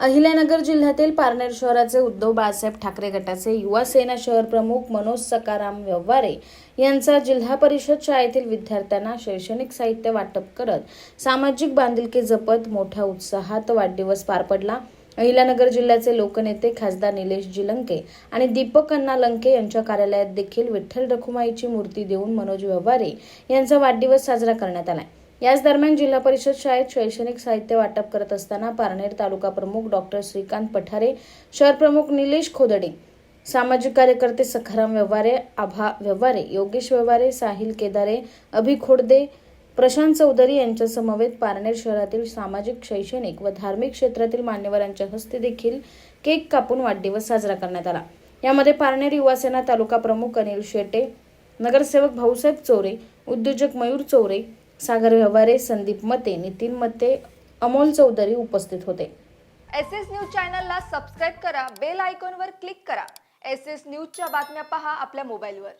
अहिल्यानगर जिल्ह्यातील पारनेर शहराचे उद्धव बाळासाहेब ठाकरे गटाचे युवा सेना शहर प्रमुख मनोज सकाराम व्यवहारे यांचा जिल्हा परिषद शाळेतील विद्यार्थ्यांना शैक्षणिक साहित्य वाटप करत सामाजिक बांधिलकी जपत मोठ्या उत्साहात वाढदिवस पार पडला. अहिल्यानगर जिल्ह्याचे लोकनेते खासदार निलेश जिलंके आणि दीपक अण्णा लंके यांच्या कार्यालयात देखील विठ्ठल रखुमाईची मूर्ती देऊन मनोज व्यवहारे यांचा वाढदिवस साजरा करण्यात आला याच दरम्यान जिल्हा परिषद शाळेत शैक्षणिक साहित्य वाटप करत असताना पारनेर तालुका प्रमुख डॉक्टर श्रीकांत पठारे शहर प्रमुख निलेश खोदडे सामाजिक कार्यकर्ते सखाराम व्यवहारे आभा व्यवहारे योगेश व्यवहारे साहिल केदारे अभि खोडदे प्रशांत चौधरी यांच्या समवेत पारनेर शहरातील सामाजिक शैक्षणिक व धार्मिक क्षेत्रातील मान्यवरांच्या हस्ते देखील केक कापून वाढदिवस साजरा करण्यात आला. यामध्ये पारनेर युवासेना तालुका प्रमुख अनिल शेटे नगरसेवक भाऊसाहेब चोरे उद्योजक मयूर चोरे सागर व्यवहारे संदीप मते नितीन मते अमोल चौधरी उपस्थित होते. एस एस न्यूज चॅनलला सबस्क्राईब करा बेल आयकॉनवर क्लिक करा. एस एस न्यूजच्या बातम्या पहा आपल्या मोबाईलवर.